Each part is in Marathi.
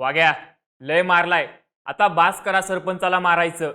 वाग्या लय मारलाय. आता बास करा सरपंचाला मारायचं.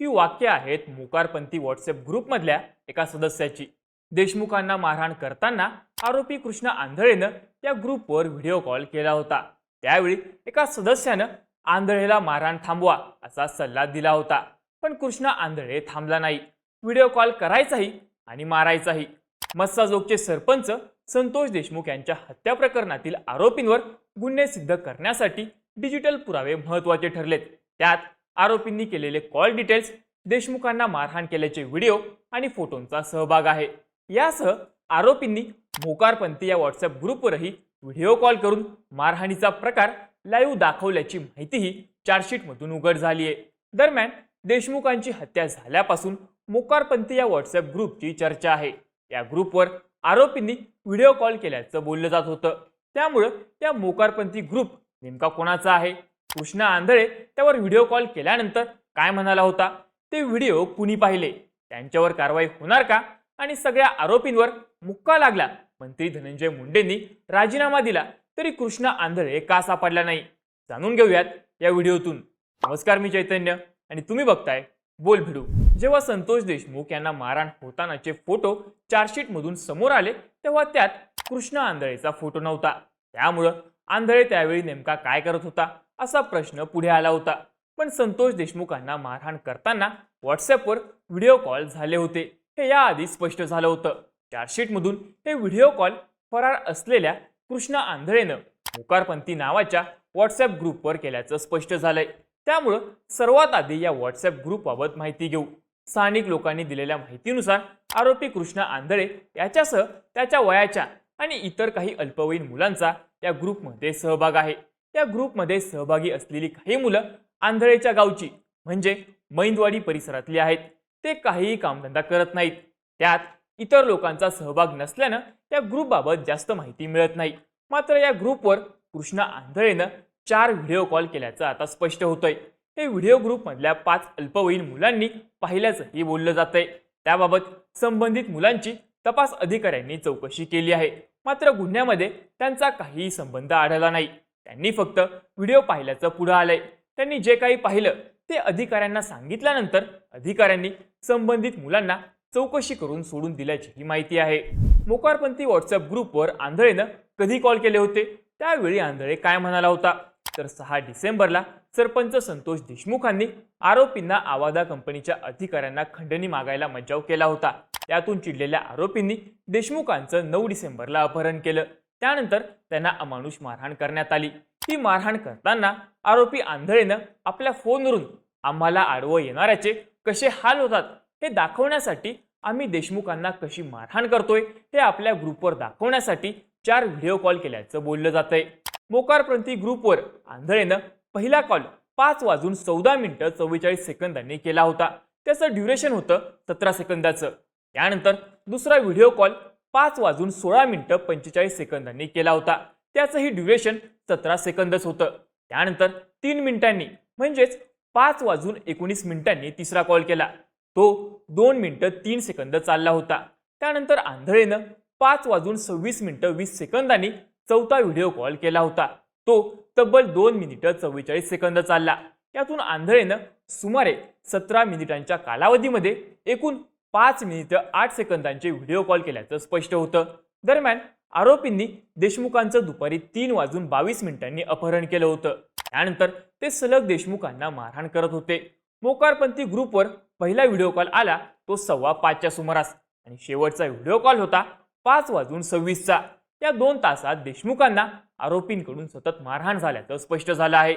ही वाक्य आहेत मुकारपंथी व्हॉट्सअप ग्रुपमधल्या एका सदस्याची. देशमुखांना मारहाण करताना आरोपी कृष्णा आंधळेनं त्या ग्रुपवर व्हिडिओ कॉल केला होता. त्यावेळी एका सदस्यानं आंधळेला मारहाण थांबवा असा सल्ला दिला होता. पण कृष्णा आंधळे थांबला नाही. व्हिडिओ कॉल करायचाही आणि मारायचाही. मस्साजोगचे सरपंच संतोष देशमुख यांच्या हत्या प्रकरणातील आरोपींवर गुन्हे सिद्ध करण्यासाठी डिजिटल पुरावे महत्त्वाचे ठरलेत. त्यात आरोपींनी केलेले कॉल डिटेल्स देशमुखांना मारहाण केल्याचे व्हिडिओ आणि फोटोंचा सहभाग आहे. यासह आरोपींनी मोकारपंथी या व्हॉट्सअप ग्रुपवरही व्हिडिओ कॉल करून मारहाणीचा प्रकार लाईव्ह दाखवल्याची माहितीही चार्जशीटमधून उघड झाली आहे दरम्यान देशमुखांची हत्या झाल्यापासून मोकारपंथी या व्हॉट्सअप ग्रुपची चर्चा आहे. या ग्रुपवर आरोपींनी व्हिडिओ कॉल केल्याचं बोललं जात होतं. त्यामुळं या मोकारपंथी ग्रुप नेमका कोणाचा आहे? कृष्णा आंधळे त्यावर व्हिडिओ कॉल केल्यानंतर काय म्हणाला होता? ते व्हिडिओ कुणी पाहिले? त्यांच्यावर कारवाई होणार का? आणि सगळ्या आरोपींवर मुक्का लागला. मंत्री धनंजय मुंडेंनी राजीनामा दिला. तरी कृष्णा आंधळे का सापडला नाही? जाणून घेऊयात या व्हिडिओतून नमस्कार मी चैतन्य. आणि तुम्ही बघताय बोल भिडू. जेव्हा संतोष देशमुख यांना मारहाण होतानाचे फोटो चार्जशीटमधून समोर आले तेव्हा त्यात कृष्णा आंधळेचा फोटो नव्हता. त्यामुळं आंधळे त्यावेळी नेमका काय करत होता? असा प्रश्न पुढे आला होता. पण संतोष देशमुखांना मारहाण करताना व्हॉट्सअपवर व्हिडिओ कॉल झाले होते. हे याआधी स्पष्ट झालं होतं. चार्जशीटमधून हे व्हिडिओ कॉल फरार असलेल्या कृष्णा आंधळेनं मुकारपंथी नावाच्या व्हॉट्सअप ग्रुपवर केल्याचं स्पष्ट झालंय. त्यामुळं सर्वात आधी या व्हॉट्सअप ग्रुपबाबत माहिती घेऊ. स्थानिक लोकांनी दिलेल्या माहितीनुसार आरोपी कृष्णा आंधळे याच्यासह त्याच्या वयाच्या आणि इतर काही अल्पवयीन मुलांचा या ग्रुपमध्ये सहभाग आहे. या ग्रुपमध्ये सहभागी असलेली काही मुलं आंधळेच्या गावची म्हणजे मैंदवाडी परिसरातली आहेत. ते काहीही कामधंदा करत नाहीत. त्यात इतर लोकांचा सहभाग नसल्यानं त्या ग्रुपबाबत जास्त माहिती मिळत नाही. मात्र या ग्रुपवर कृष्णा आंधळेनं चार व्हिडिओ कॉल केल्याचं आता स्पष्ट होतंय. हे व्हिडिओ ग्रुपमधल्या पाच अल्पवयीन मुलांनी पाहिल्याचंही बोललं जातंय. त्याबाबत संबंधित मुलांची तपास अधिकाऱ्यांनी चौकशी केली आहे. मात्र गुन्ह्यामध्ये त्यांचा काहीही संबंध आढळला नाही. त्यांनी फक्त व्हिडिओ पाहिल्याचं पुढं आलंय. त्यांनी जे काही पाहिलं ते अधिकाऱ्यांना सांगितल्यानंतर अधिकाऱ्यांनी संबंधित मुलांना चौकशी करून सोडून दिल्याची ही माहिती आहे. मोकारपंथी व्हॉट्सअप ग्रुपवर आंधळेनं कधी कॉल केले होते? त्यावेळी आंधळे काय म्हणाला होता? तर सहा डिसेंबरला सरपंच संतोष देशमुखांनी आरोपींना आवादा कंपनीच्या अधिकाऱ्यांना खंडणी मागायला मज्जाव केला होता. त्यातून चिडलेल्या आरोपींनी देशमुखांचं नऊ डिसेंबरला अपहरण केलं. त्यानंतर त्यांना अमानुष मारहाण करण्यात आली. ही मारहाण करताना आरोपी आंधळेनं आपल्या फोनवरून आम्हाला आडवं येणाऱ्याचे कसे हाल होतात हे दाखवण्यासाठी आम्ही देशमुखांना कशी मारहाण करतोय हे आपल्या ग्रुपवर दाखवण्यासाठी चार व्हिडिओ कॉल केल्याचं बोललं जातंय. मोकारप्रंथी ग्रुपवर आंधळेनं पहिला कॉल पाच वाजून चौदा मिनिटं चव्वेचाळीस सेकंदांनी केला होता. त्याचं ड्युरेशन होतं सतरा सेकंदाचं. त्यानंतर दुसरा व्हिडिओ कॉल पाच वाजून सोळा मिनिटं पंचेचाळीस सेकंदांनी केला होता. त्याचंही ड्युरेशन सतरा सेकंदच होतं. त्यानंतर तीन मिनिटांनी म्हणजेच पाच वाजून एकोणीस मिनिटांनी तिसरा कॉल केला. तो दोन मिनिटं तीन सेकंद चालला होता. त्यानंतर आंधळेनं पाच वाजून सव्वीस मिनिटं वीस सेकंदांनी चौथा व्हिडिओ कॉल केला होता. तो तब्बल दोन मिनिटं चव्वेचाळीस सेकंद चालला. त्यातून आंधळेनं सुमारे सतरा मिनिटांच्या कालावधीमध्ये एकूण पाच मिनिटं आठ सेकंदांचे व्हिडिओ कॉल केल्याचं स्पष्ट होतं. दरम्यान आरोपींनी देशमुखांचं दुपारी तीन वाजून बावीस मिनिटांनी अपहरण केलं होतं. त्यानंतर ते सलग देशमुखांना मारहाण करत होते. मोकारपंथी ग्रुपवर पहिला व्हिडिओ कॉल आला तो सव्वा पाचच्या सुमारास. आणि शेवटचा व्हिडिओ कॉल होता पाच वाजून सव्वीसचा. या दोन तासात देशमुखांना आरोपींकडून सतत मारहाण झाल्याचं स्पष्ट झालं आहे.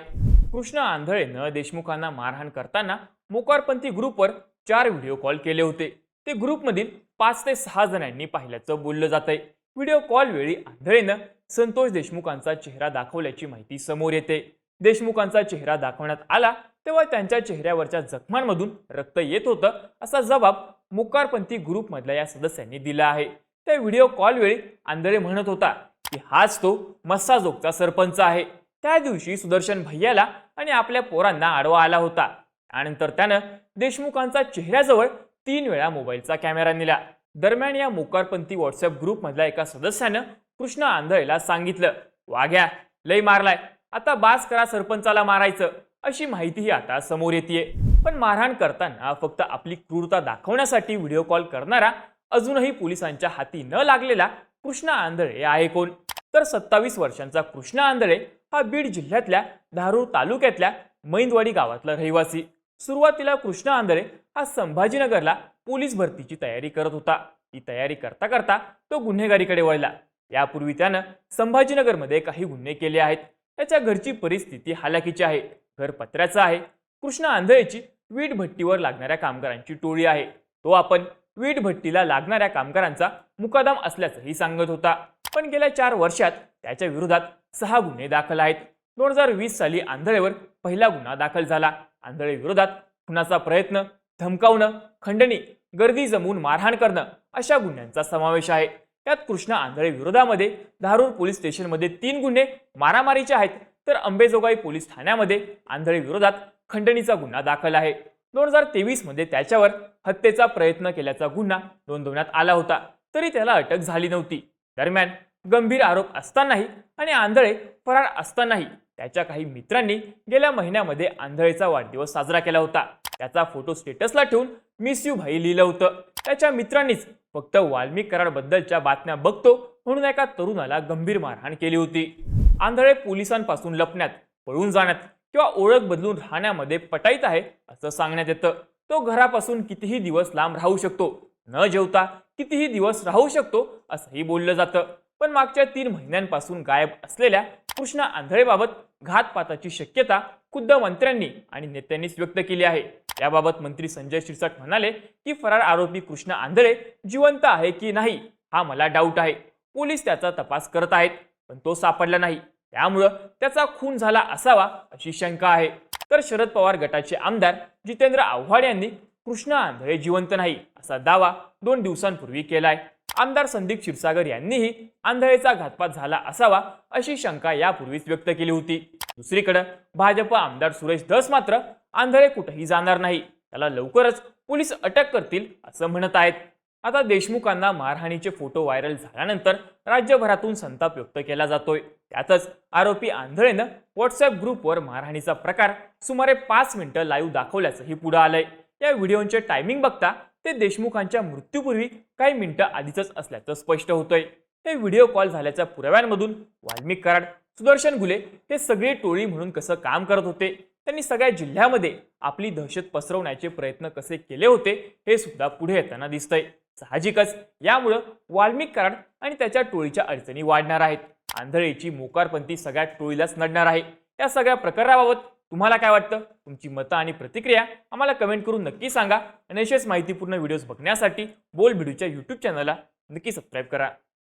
कृष्ण आंधळेनं देशमुखांना मारहाण करताना मोकारपंथी ग्रुपवर चार व्हिडिओ कॉल केले होते. ते ग्रुपमधील पाच ते सहा जणांनी पाहिल्याचं बोललं जात आहे व्हिडिओ कॉल वेळी आंधळेनं संतोष देशमुखांचा चेहरा दाखवल्याची माहिती समोर येते. देशमुखांचा चेहरा दाखवण्यात आला तेव्हा त्यांच्या चेहऱ्यावरच्या जखमांमधून रक्त येत होतं असा जबाब मुकारपंथी ग्रुपमधल्या या सदस्यांनी दिला आहे. त्या व्हिडिओ कॉलवेळी आंधळे म्हणत होता की हाच तो मस्साजोगचा सरपंच आहे. त्या दिवशी सुदर्शन भैयाला आणि आपल्या पोरांना आडवा आला होता. त्यानंतर त्यानं देशमुखांचा चेहऱ्याजवळ तीन वेळा मोबाईलचा कॅमेरा नेला. दरम्यान या मोकारपंथी व्हॉट्सअप ग्रुपमधल्या एका सदस्यानं कृष्ण आंधळेला सांगितलं वाघ्या लय मारलाय. आता बास करा सरपंचाला मारायचं. अशी माहितीही आता समोर येते पण मारहाण करताना फक्त आपली क्रूरता दाखवण्यासाठी व्हिडिओ कॉल करणारा अजूनही पोलिसांच्या हाती न लागलेला कृष्णा आंधळे आहे कोण? तर सत्तावीस वर्षांचा कृष्णा आंधळे हा बीड जिल्ह्यातल्या धारूर तालुक्यातल्या मैंदवाडी गावातला रहिवासी. सुरुवातीला कृष्णा आंधळे हा संभाजीनगरला पोलीस भरतीची तयारी करत होता. ही तयारी करता करता तो गुन्हेगारीकडे वळला. यापूर्वी त्यानं संभाजीनगरमध्ये काही गुन्हे केले आहेत. त्याच्या घरची परिस्थिती हालाकीची आहे. घर पत्र्याचं आहे. कृष्णा आंधळेची वीट भट्टीवर लागणाऱ्या कामगारांची टोळी आहे. तो आपण वीट भट्टीला लागणाऱ्या कामगारांचा मुकादम असल्याचंही सांगत होता. पण गेल्या चार वर्षात त्याच्या विरोधात सहा गुन्हे दाखल आहेत. दोन हजार वीस साली आंधळेवर पहिला गुन्हा दाखल झाला. आंधळे विरोधात खुनाचा प्रयत्न धमकावणं खंडणी गर्दी जमवून मारहाण करणं अशा गुन्ह्यांचा समावेश आहे. त्यात कृष्णा आंधळे विरोधामध्ये धारूर पोलीस स्टेशनमध्ये तीन गुन्हे मारामारीचे आहेत. तर अंबेजोगाई पोलीस ठाण्यामध्ये आंधळे विरोधात खंडणीचा गुन्हा दाखल आहे. दोन हजार तेवीसमध्ये त्याच्यावर हत्येचा प्रयत्न केल्याचा गुन्हा नोंदवण्यात आला होता. तरी त्याला अटक झाली नव्हती. दरम्यान गंभीर आरोप असतानाही आणि आंधळे फरार असतानाही त्याच्या काही मित्रांनी गेल्या महिन्यामध्ये आंधळेचा वाढदिवस साजरा केला होता. त्याचा फोटो स्टेटसला ठेवून मिस यू भाई लिहिलं होतं. त्याच्या मित्रांनीच फक्त वाल्मिक कराडबद्दलच्या बातम्या बघतो म्हणून एका तरुणाला गंभीर मारहाण केली होती. आंधळे पोलिसांपासून लपण्यात पळून जाण्यात किंवा ओळख बदलून राहण्यामध्ये पटाईत आहे असं सांगण्यात येतं. तो घरापासून कितीही दिवस लांब राहू शकतो न जेवता कितीही दिवस राहू शकतो असंही बोललं जातं. पण मागच्या तीन महिन्यांपासून गायब असलेल्या कृष्णा आंधळेबाबत घातपाताची शक्यता खुद्द मंत्र्यांनी आणि नेत्यांनीच व्यक्त केली आहे. याबाबत मंत्री संजय शिरसाट म्हणाले की फरार आरोपी कृष्णा आंधळे जिवंत आहे की नाही हा मला डाऊट आहे. पोलीस त्याचा तपास करत आहेत पण तो सापडला नाही. त्यामुळं त्याचा खून झाला असावा अशी शंका आहे. तर शरद पवार गटाचे आमदार जितेंद्र आव्हाड यांनी कृष्णा आंधळे जिवंत नाही असा दावा दोन दिवसांपूर्वी केलाय. आमदार संदीप क्षीरसागर यांनीही आंधळेचा घातपात झाला असावा अशी शंका यापूर्वीच व्यक्त केली होती. दुसरीकडे भाजप आमदार सुरेश धस मात्र आंधळे कुठेही जाणार नाही. त्याला लवकरच पोलीस अटक करतील असं म्हणत आहेत. आता देशमुखांना मारहाणीचे फोटो व्हायरल झाल्यानंतर राज्यभरातून संताप व्यक्त केला जातोय. त्यातच आरोपी आंधळेनं व्हॉट्सअप ग्रुपवर मारहाणीचा प्रकार सुमारे पाच मिनिटं लाईव्ह दाखवल्याचंही पुढं आलंय. या व्हिडिओचे टायमिंग बघता ते देशमुखांच्या मृत्यूपूर्वी काही मिनिटं आधीच असल्याचं स्पष्ट होतंय. हे व्हिडिओ कॉल झाल्याच्या पुराव्यांमधून वाल्मिक कराड सुदर्शन गुले हे सगळे टोळी म्हणून कसं काम करत होते? त्यांनी सगळ्या जिल्ह्यामध्ये आपली दहशत पसरवण्याचे प्रयत्न कसे केले होते? हे सुद्धा पुढे येताना दिसतंय. साहजिकच. यामुळं वाल्मिक कराड आणि त्याच्या टोळीच्या अडचणी वाढणार आहेत. आंधळेची मोकारपंथी सगळ्या टोळीलाच नडणार आहे. या सगळ्या प्रकाराबाबत तुम्हाला काय वाटतं? तुमची मतं आणि प्रतिक्रिया आम्हाला कमेंट करून नक्की सांगा. आणि असेच माहितीपूर्ण व्हिडिओज बघण्यासाठी बोल व्हिडिओच्या यूट्यूब चॅनलला नक्की सबस्क्राईब करा.